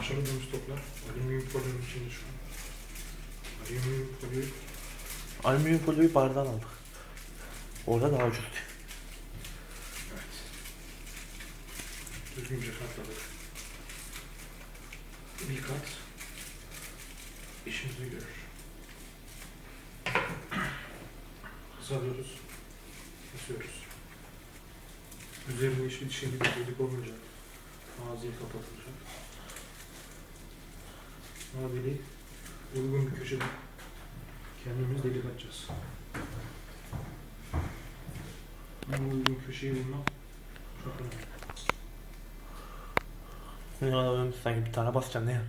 Parçaladığımız toplar alüminyum folyonun içinde şu an. Alüminyum folyoyu Alüminyum folyoyu bardan aldık. Orada daha ucuz. evet. Düzgünce katladık. Bir kat işimizi görür. Kısalıyoruz. Kesiyoruz. Üzerine hiçbir şekilde delik olmayacak. Ağzı kapatılacak. Ama deliği uygun bir köşede kendimiz delik açacağız. Bu uygun köşeyi bulmak çok önemli. Oğlum sanki bir tane basacaksın ne ya?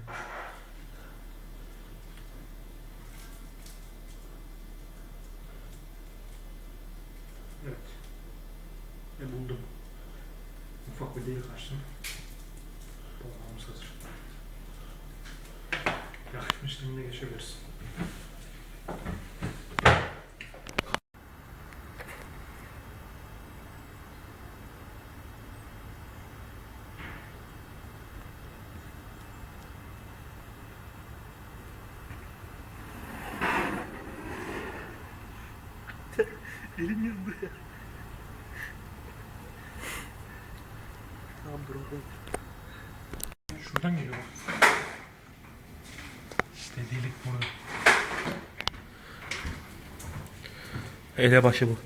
Evet. Ve buldum. Ufak bir delik açtım. İşlemine geçebiliriz. Elim yandı ya. Tamam bırakalım. Şuradan geliyor delik burada. Elebaşı bu.